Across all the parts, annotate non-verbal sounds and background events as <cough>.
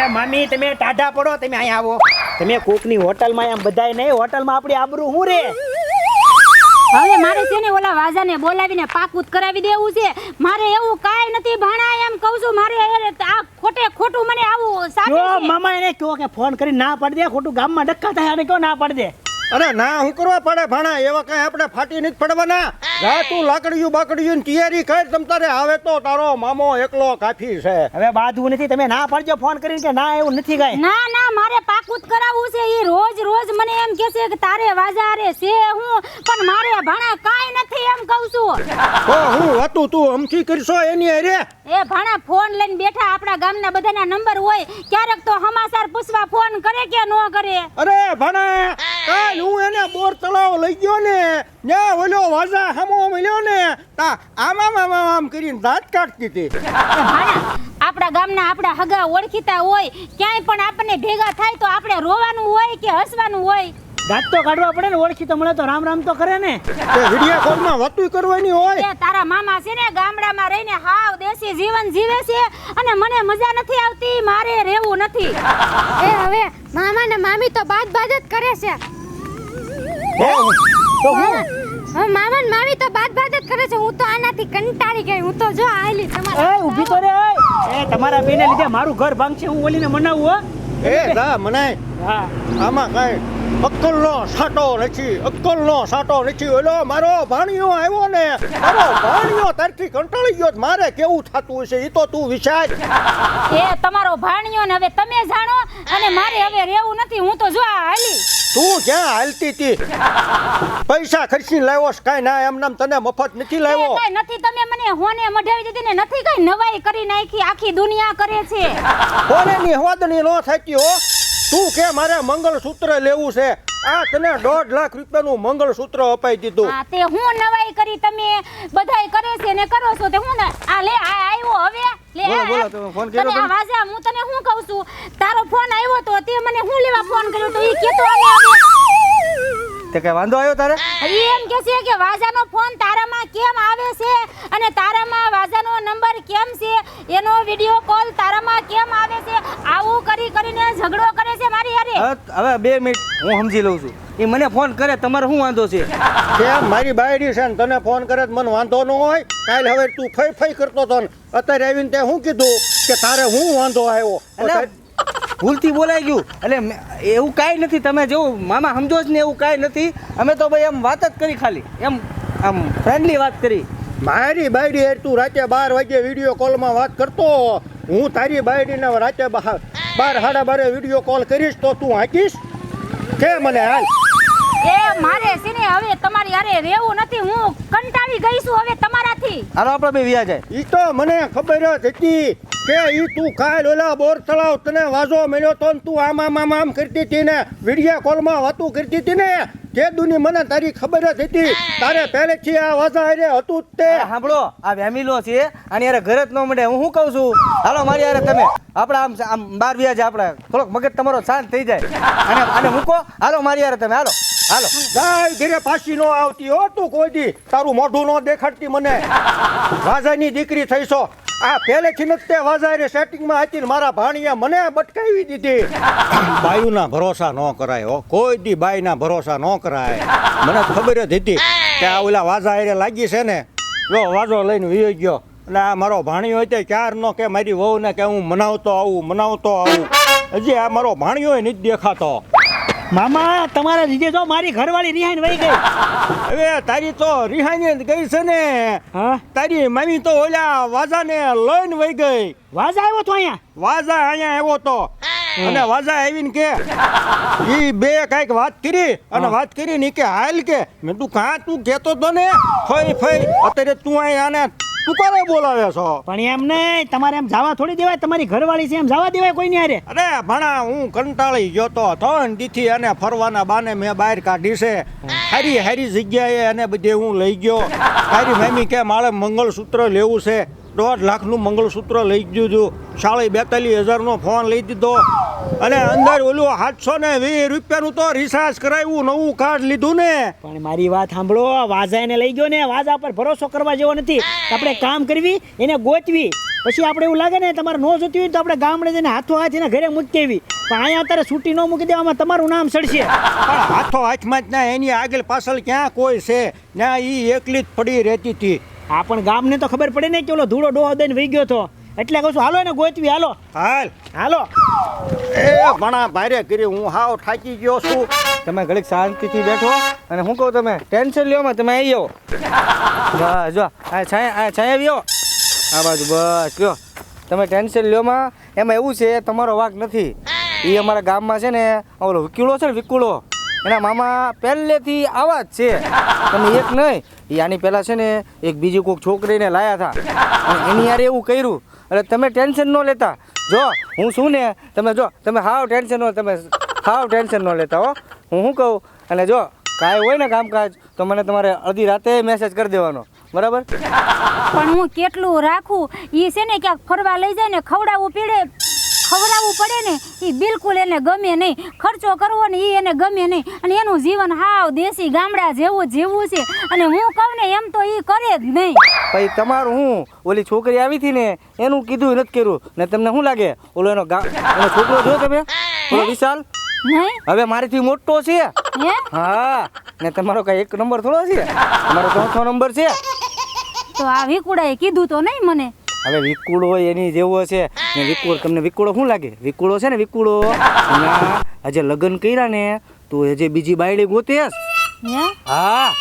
એ mummy તમે ટાઢા પડો તમે અહીંયા આવો. તમે કોકની હોટલમાં એમ બધાય નહીં હોટલમાં આપણી આબરૂ હું રે? હવે મારે છે ને ઓલા વાજાને બોલાવીને પાકૂત કરાવી દેવું છે. મારે એવું કાંઈ નથી ભાણા એમ કહું છું મારે આ ખોટે ખોટું મને આવું સાચું જો. મામા એને કહો કે ફોન કરી ના પાડી દે ખોટું ગામમાં ડક્કા થાય અને કહો ના પાડી દે. અરે ના હું કરવા પડે ભાણા એવા કઈ આપણે ફાટી નથી પડવાના. જા તું લાકડીયું બાકડીયું તૈયારી કર તમ તારે આવે તો તારો મામો એકલો કાફી છે. હવે બાંધવું નથી તમે ના પડજો ફોન કરીને કે ના એવું નથી કાંઈ. ના ના મારે પાકું કરાવવું છે. એ રોજ રોજ મને એમ કહે છે કે તારે વાજારે છે હું પણ મારે ભાણા કાઈ નથી એમ કહું છું. તો હું હતું તું અમથી કરશો એની અરે એ ભાણા ફોન લઈને બેઠા આપણા ગામના બધાના નંબર હોય ક્યારેક તો સમાચાર પૂછવા ફોન કરે કે ન કરે? અરે ભાણા કાલ હું એને બોર તળાવ લઈ ગયો ને ને ઓલો વાજા હામો મળ્યો ને તા આમ આમ આમ આમ આમ કરીને દાંત કાઢતી હતી. આપણા ગામના આપણા હગા ઓળખીતા હોય ક્યાંય પણ આપણને ભેગા થાય તો આપણે રોવાનું હોય કે હસવાનું હોય? દાંત તો કાઢવા પડે ને ઓળખી તો મળે તો રામ રામ તો કરે ને. વીડિયો કોલમાં વાતું કરવાની હોય. એ તારા મામા છે ને ગામડામાં રહીને હાવ દેશી જીવન જીવે છે અને મને મજા નથી આવતી મારે રહેવું નથી. એ હવે મામા ને મામી તો બાદ બાદ જ કરે છે. તો હું. હવે મામા ને મામી તો બાદ બાદ જ કરે છે. હું તો આનાથી કંટાળી ગઈ. હું તો જો આયલી એ તમારા ઊભી તો રે એ. તમારા બેને લીધે મારું ઘર ભાંગશે હું ઓલીને મનાવું હો. એ દા મનાય. હા. આમાં કઈ અક્કલનો સાટો નથી અક્કલનો સાટો નથી. ઓલો મારો ભાણિયો આવ્યો ને મારો ભાણિયો તારથી કંટાળી ગયો મારે કેવું થતું હશે? એ તો તું વિચાર. એ તમારો ભાણિયો ને હવે તમે જાણો અને મારે હવે રહેવું નથી. હું તો જો આ હાલી. તું ક્યાં હાલતી હતી પૈસા ખર્ચીને લાવ્યો કાંઈ ના એમ નામ તને મફત નથી લાવ્યો. કઈ નથી તમે મને હોને મઢાવી દીધી ને નથી કઈ નવાઈ કરી નાખી આખી દુનિયા કરે છે. હોને ની હવાદણી નો થતી હો. તું કે મારે મંગળસૂત્ર લેવું છે? આ તને દોઢ લાખ રૂપિયાનું મંગળસૂત્ર અપાઈ દીધું. હા તે હું નવાઈ કરી તમે બધાય કરે છે ને કરો છો તે હું ને આ લે આ આવ્યો. લે બોલો, બોલો, તમે ફોન કર્યો તને આવાજે? હું તને શું કહું છું? તારો ફોન આવ્યો તો તે મને હું લેવા ફોન કર્યો તો? એ કેતો આવે. તે કઈ વાંધો આવ્યો તારે? ઈ એમ કે છે કે વાજાનો ફોન તારામાં કેમ આવે છે? અને તારામાં વાજાનો નંબર કેમ છે? એનો વિડિયો કોલ તારામાં કેમ આવે છે? આવું કરી કરીને ઝઘડો કરે છે મારી હારે. હવે હવે બે મિનિટ હું સમજી લઉં છું. એ મને ફોન કરે તમારે શું વાંધો છે? કેમ? મારી બાયડી છે ને તને ફોન કરે તો મને વાંધો ન હોય. કાલ હવે તું ફઈ ફઈ કરતો હતો ને. અત્યારે આવીને તે શું કીધું કે તારે હું વાંધો આવ્યો? ભૂલથી બોલાઈ ગયું. એટલે એવું કાંઈ નથી. તમે જો મામા સમજો જ ને એવું કાંઈ નથી. અમે તો ભાઈ એમ વાત જ કરી ખાલી. એમ આમ ફ્રેન્ડલી વાત કરી. મારી બાયડી હારે તું રાતે બાર વાગે વીડિયો કોલમાં વાત કરતો. હું તારી બાયડીને રાતે બહાર બાર સાડા બારે વીડિયો કોલ કરીશ તો તું હાંકીશ? કે મને હાલ? એ મારે છે ને હવે તમારી અરે રહેવું નથી. હું કંટાળી ગઈ છું હવે તમારાથી. હાલો આપણે બે વ્યા જાય. ઈ તો મને ખબર જ હતી. કે ઈ તું કાલ ઓલા બોર તળાવ તને વાજો મળ્યો તો તું આમ આમ આમ આમ કરતી હતી ને વિડિયા કોલમાં વાતું કરતી હતી ને? તે દુની મને તારી ખબર જ હતી. તારે પહેલેથી આ વાજા અરે હતું જ તે. સાંભળો આ વેમીલો છે અને યાર ઘરે જ ન મળે. હું શું કહું છું? હાલો મારી યાર તમે. આપણે આમ આમ બાર વ્યા છે આપણે. થોડોક મગજ તમારો શાંત થઈ જાય. અને અને મૂકો હાલો મારી યાર તમે. હાલો હાલો. ગાય ઘરે પાછી નો આવતી હો તું કોઈ દી. તારું મોઢું ન દેખાડતી મને. રાજાની દીકરી થઈ છો આ પહેલેથી જ તે વાજારે સેટિંગમાં હતી મારા ભાણિયા મને બટકાવી દીધી. બાયુના ભરોસા ન કરાય હો. કોઈ દી બાઈના ભરોસા ન કરાય. મને ખબર જ હતી કે આ ઓલા વાજા હારે લાગી છે ને. જો, વાજો લઈને વી ગયો. અને આ મારો ભાણિયો ક્યાર નો કે મારી વહુને કે હું મનાવતો આવું મનાવતો આવું. હજી આ મારો ભાણિયો નથી દેખાતો. મામા તમારા લીધે જો મારી ઘરવાળી રિહાઈન વહી ગઈ. હવે તારી તો રિહાઈન જ ગઈ છે ને. હા? તારી મમ્મી તો ઓલા વાજાને લઈને વહી ગઈ. વાજા આવ્યો તો અહીંયા? વાજા અહીંયા આવ્યો તો. અને વાજા આવીને કે ઈ બે કાંઈક વાત કરી અને વાત કરી ને કે હાલ કે. મેં તું કાં તું કહેતો તો ને? ફઈ ફઈ અત્યારે તું અહીંયા આને તું કોને બોલાવે છો? પણ એમ નહીં તમારે એમ જવા થોડી દેવાય તમારી ઘરવાળી છે એમ જવા દેવાય કોઈ હારે? અરે ભણા હું કંટાળી ગયો તો ત્રણ દીથી અને ફરવાના બાને મેં બહાર કાઢી છે. હારી હારી જગ્યાએ અને બધે હું લઈ ગયો. હારી મેમી કે મારે મંગળસૂત્ર લેવું છે. દોઢ લાખનું મંગળસૂત્ર લઈ ગયું છું. સાડી બેતાલીસ હજારનો ફોન લઈ દીધો. અને અંદર ઓલું સાતસો ને વીસ રૂપિયાનું તો રિસાર્જ કરાવ્યું નવું કાર્ડ લીધું ને. પણ મારી વાત સાંભળો વાઝા એને લઈ ગયો ને વાજા પર ભરોસો કરવા જેવો નથી. આપણે કામ કરવી એને ગોતવી. પછી આપણે એવું લાગે ને તમારે નો જોતી હોય તો આપણે ગામડે જઈને હાથો હાથ એને ઘરે મૂકી દેવી. પણ અહીંયા અત્યારે છૂટી ન મૂકી દેવામાં તમારું નામ સડશે. પણ હાથો હાથમાં જ ના એની આગળ પાછળ ક્યાં કોઈ છે? ના એ એકલી જ પડી રહેતી હતી. હા પણ ગામને તો ખબર પડે ને કે ઓલો ધૂળો ડોહો દઈને વહી ગયો તો એટલે કહું છું હાલો એને ગોતવી હાલો. હાલ. હાલો. એ ભણા ભારે કરી હું હાવ થાકી ગયો છું. તમે ઘડીક શાંતિથી બેઠો અને હું કહું તમે ટેન્શન લ્યો માં તમે આવી. જાઓ જો આ છાયા આ છાયા આવ્યો. આ બાજુ બસ કયો તમે ટેન્શન લ્યો માં. એમાં એવું છે તમારો વાક નથી. એ અમારા ગામમાં છે ને ઓલો વિકુળો છે ને વિકુળો એના મામા પહેલેથી આવા જ છે. તમે એક નહીં. એ આની પહેલાં છે ને એક બીજી કોઈક છોકરીને લાયા હતા. અને એની યારે એવું કર્યું એટલે તમે ટેન્શન ન લેતા. જો, હું શું ને, તમે જો, તમે હાવ ટેન્શન ન તમે હાવ ટેન્શન ન લેતા હો. હું શું કહું? અને જો, કાંઈ હોય ને કામકાજ, તો મને તમારે અડધી રાતે મેસેજ કરી દેવાનો. બરાબર? પણ હું કેટલું રાખું? એ છે ને, ક્યાંક ફરવા લઈ જાય ને, ખવડાવવું પીડે. ખવડાવવું પડે ને એ બિલકુલ એને ગમે નહીં. ખર્ચો કરવો ને એ એને ગમે નહીં. અને એનું જીવન હાવ દેશી ગામડા જેવું જેવું છે. અને હું કહું ને એમ તો એ કરે જ નહીં. ભાઈ તમારું હું? ઓલી છોકરી આવી હતી ને એનું કીધું નથી કર્યું. ને તમને શું લાગે? ઓલો એનો એનો છોકરો જો તમે? ઓલો વિશાલ? હવે મારીથી મોટો છે. હા. ને તમારો કઈ એક નંબર થોડો છે? તમારો ચોથો નંબર છે? તો આ વિકુડાએ કીધું તો નહીં મને? હવે વિકુળો એની જેવો છે. ને વિકુળ તમને વિકુળો શું લાગે? વિકુળો છે ને વિકુળો? હજે આજે લગ્ન કર્યા ને તો હજે બીજી બાયડી ગોતેસ હે? હા.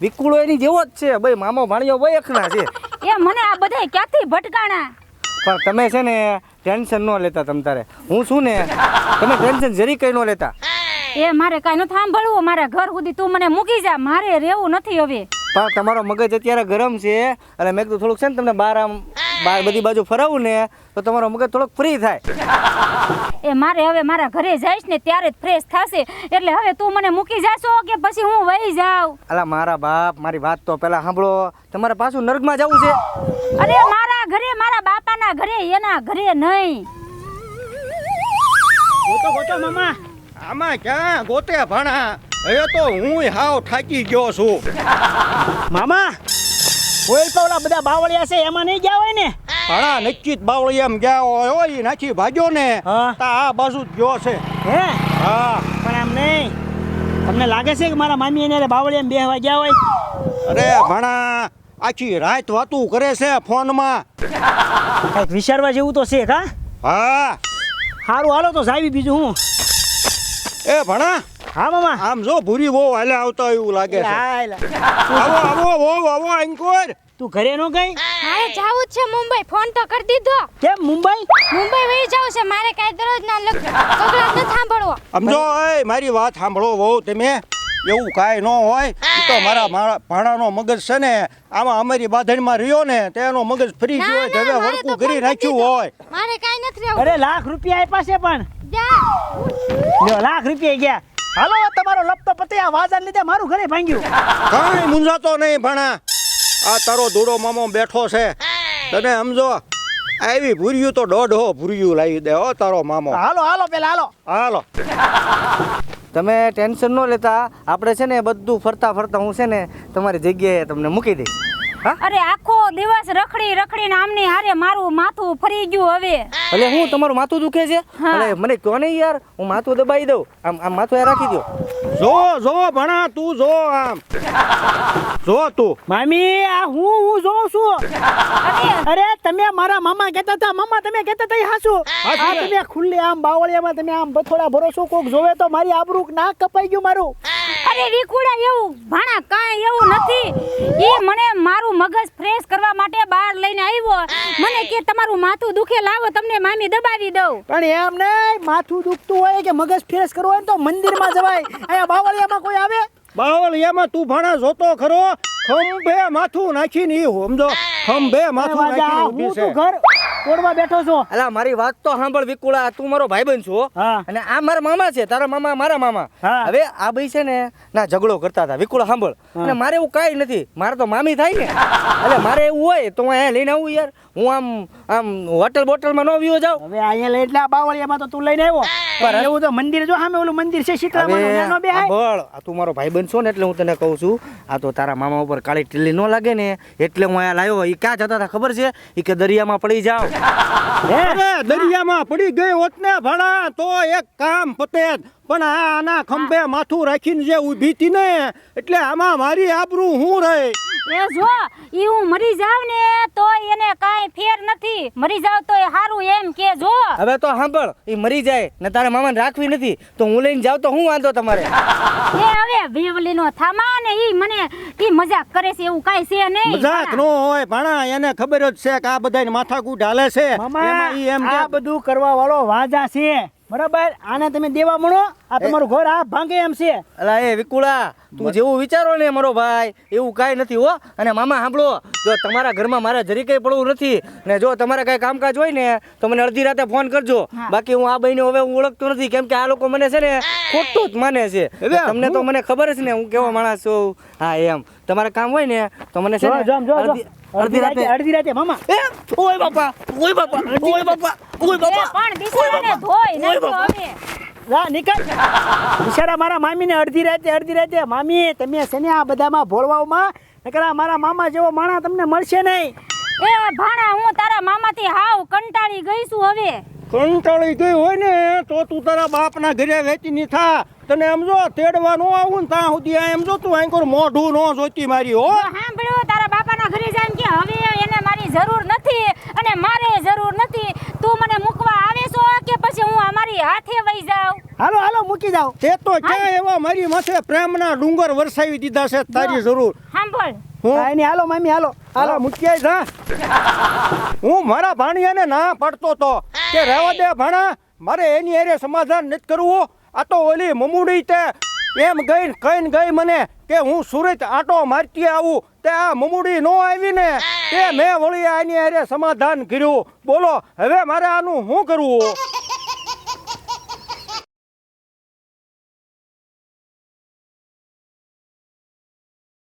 વિકુળો એની જેવો જ છે. ભાઈ મામો ભાણિયો ભાઈ એકના છે. એ મને આ બધાય ક્યાંથી ભટકાણા? પણ તમે છે ને ટેન્શન ન લેતા તમ તારે. હું છું ને? તમે ટેન્શન જરી કઈ ન લેતા. એ મારે કાંઈ નથી સાંભળવું મારા ઘર સુધી તું મને મૂકી જા. મારે રહેવું નથી હવે. પણ તમારો મગજ અત્યારે ગરમ છે. અને મેં કીધું થોડુંક છે ને તમને બહાર આમ બહાર બધી બાજુ ફરાવું ને તો તમારો મગજ થોડોક ફ્રી થાય. એ મારે હવે મારા ઘરે જઈશ ને ત્યારે જ ફ્રેશ થશે. એટલે હવે તું મને મૂકી જાશો કે પછી હું વહી જાઉં? અલા મારા બાપ મારી વાત તો પહેલા સાંભળો. તમારે પાછું નર્કમાં જવું છે. અરે મારા ઘરે મારા બાપાના ઘરે એના ઘરે નહીં. ગોતો ગોતો મામા. આમાં ક્યાં ગોતે ભણા? હવે તો હું હાવ થાકી ગયો છું. <laughs> મામા કોઈ તો ઓલા બધા બાવળિયા છે એમાં નહીં ગયા હોય ને? ભણા નિશ્ચિત બાવળી એમ ગયા હોય હોય નાખી ભાગ્યો ને હા. તા આ બાજુ જ ગયો છે. હે? હા. પણ એમ નહીં. તમને લાગે છે કે મારા મામી એને બાવળિયા બેહવા ગયા હોય? અરે ભણા આખી રાત વાતું કરે છે ફોનમાં. કંઈક વિચારવા જેવું તો છે હા હા. સારું હાલો તો જાવી બીજું હું. એ ભણા હા મામા. આમ જો ભૂરી બહુ હાલે આવતા એવું લાગે છે. આવો આવો આવો આવો અંકુર. તું ઘરે નો ગઈ? મારે જાવું જ છે મુંબઈ. ફોન તો કરી દીધો. કેમ મુંબઈ? મુંબઈ વહી જવું છે. મારે કાંઈ દરરોજના લગ કગળાટ ન સાંભળવો. સમજો એ મારી વાત સાંભળો વહુ તમે. એવું કાંઈ ન હોય. તો મારા ભાણાનો મગજ છે ને. આમાં અમારી બાંધણીમાં રહ્યો ને તેનો મગજ ફ્રી ગયો હોય હવે વળકું કરી નાખ્યું હોય. મારે કાંઈ નથી રહેવું. અરે લાખ રૂપિયા આપ્યા છે પણ. લાખ રૂપિયા ગયા. હાલો તમારો લપતો પતે આ વાજાને લીધે મારું ઘરે ભાંગ્યું. કાંઈ મૂંઝાતો નહીં ભણા. આ તારો ધૂળો મામો બેઠો છે. તને સમજો આવી ભૂર્યું તો દોઢો ભૂર્યું લાવી દે હો તારો મામો. હાલો હાલો પેલા હાલો. હાલો. તમે ટેન્શન ન લેતા આપણે છે ને બધું ફરતા ફરતા હું છે ને તમારી જગ્યાએ તમને મૂકી દઈશ. અરે આખો દિવસ રખડી રખડીને આમની હારે મારું માથું ફરી ગયું હવે. એટલે હું તમારું માથું દુખે છે અરે મને કહો ને યાર હું માથું દબાઈ દઉં. આમ આમ માથું યાર રાખી દો જો જો ભણા તું જો આમ. જો તું. મામી આ હું હું જોઉં છું. અરે. અરે તમે મારા મામા કહેતા હતા મામા તમે કહેતા હતા હાસુ આ તમે ખુલ્લે આમ બાવળિયામાં તમે આમ બથોડા ભરોસો કોક જોવે તો મારી આબરૂક નાક કપાઈ ગયું મારું. અરે રીકુડા એવું ભાણા કાંઈ એવું નથી. એ મને મારું મગજ ફ્રેશ કરવા માટે બહાર લઈને આવ્યો. મને કે તમારું માથું દુખે લાવો તમને મામી દબાવી દઉં. પણ એમ નહીં માથું દુખતું હોય કે મગજ ફ્રેશ કરવો હોય ને તો મંદિરમાં જવાય. અહીંયા બાવળિયામાં કોઈ આવે? બાવળિયામાં તું ભણા જોતો ખરો ખંભે માથું નાખીને ઈ સમજો ખંભે માથું નાખીને હું ઊભી છે તોડવા બેઠો છો? અલા મારી વાત તો સાંભળ વિકુળા તું મારો ભાઈ બન છો અને આ મારા મામા છે તારા મામા મારા મામા. હવે આ ભાઈ છે ને ના ઝઘડો કરતા હતા. વિકુળા સાંભળ. અને મારે એવું કાંઈ નથી. મારે તો મામી થાય ને. એટલે મારે એવું હોય તો હું અહીંયા લઈને આવું યાર. હું આમ આમ હોટલ બોટલમાં ન વિયો જાઉં. હવે અહીંયા લઈ એટલે આ બાવળિયામાં તો તું લઈને આવ્યો. પર એવું તો મંદિર જો સામે ઓલું મંદિર છે શીતળામાનું હવે નાનો બે. સાંભળ, આ તું મારો ભાઈ બનશો ને એટલે હું તને કહું છું આ તો તારા મામા ઉપર કાળી ટીલી ન લાગે ને એટલે હું અહીંયા લાવ્યો એ ક્યાં જતા હતા ખબર છે? એ કે દરિયામાં પડી જાવ અરે દરિયામાં પડી ગઈ હોત ને ભણા તો એક કામ પતે. પણ આ આના ખંભે માથું રાખીને જે ઊભી હતી ને એટલે આમાં મારી આબરૂ હું રહી? એ જો ઈ હું મરી જાવ ને તો એને કાઈ ફેર નથી. મરી જાવ તો એ હારું એમ કે જો. હવે તો સાંભળ ઈ મરી જાય ને તારા મામાને રાખવી નથી તો હું લઈને જાવ તો હું વાંધો તમારે? એ હવે વેવલીનો થામા ને ઈ મને ઈ મજાક કરે છે એવું કાઈ છે નહીં મજાક નો હોય ભાણા એને ખબર જ છે કે આ બધાને માથાકૂટ હાલે છે. મામા એમાં ઈ એમ આ બધું કરવા વાળો વાજા છે. બરાબર? આને તમે દેવા મળો આ તમારું ઘર આ ભાંગે એમ છે. અલા એ વિકુળા તું જેવું વિચારો ને મારો ભાઈ એવું કાંઈ નથી હો. અને મામા સાંભળો જો તમારા ઘરમાં મારે જરી કંઈ પડવું નથી ને જો તમારે કાંઈ કામકાજ હોય ને તો મને અડધી રાતે ફોન કરજો. બાકી હું આ બહેને હવે હું ઓળખતો નથી કેમ કે આ લોકો મને છે ને ખોટું જ માને છે. હવે તમને તો મને ખબર જ ને હું કેવો માણસ છું. હા એમ. તમારે કામ હોય ને તો મને છે. અડધી- અડધી અડધી રાતે રાતે અડધી રાતે મામા. ઓય બાપા ઓય બાપા ઓય બાપા. ઓય બાપા પણ બિચારાને ધોઈ નાખ્યો હવે રા નીકળ. બિચારા મારા મામીને અડધી રાતે અડધી રાતે મામી તમે છે ને આ બધામાં ભોળવામાં નકરા મારા મામા જેવો માણા તમને મળશે નહીં. એ ભાણા હું તારા મામાથી હાવ કંટાળી ગઈ છું હવે. કંટાળી ગઈ હોય ને તો તું તારા બાપના ઘરે વેચી ની થા. તને એમ જો તેડવા નો આવું ને ત્યાં સુધી એમ જો તું આંકોર મોઢું નો જોતી મારી હો. સાંભળ્યો તારા બાપાના ઘરે જાય કે હવે એને મારી જરૂર નથી અને મારે જરૂર નથી. તું મને મૂકવા આવે છો કે પછી હું અમારી હાથે વહી જાઉં? હાલો હાલો મૂકી જાવ તે તો ક્યાં એવા મારી માથે પ્રેમના ડુંગર વરસાવી દીધા છે તારી જરૂર. સાંભળ. હું? કાંઈ હાલો મામી હાલો. હાલો મૂક્યાય જા. હું મારા ભાણિયાને ના પડતો તો. કે રહેવા દે ભાણા. મારે એની એરે સમાધાન નથી કરવું આ તો ઓલી મમુડી તે એમ ગઈ કહીને ગઈ મને કે હું સુરત આટો મારતી આવું, તે આ મમુડી નો આવી ને તે મેં વળી આની હારે સમાધાન કર્યું. બોલો, હવે મારે આનું શું કરવું?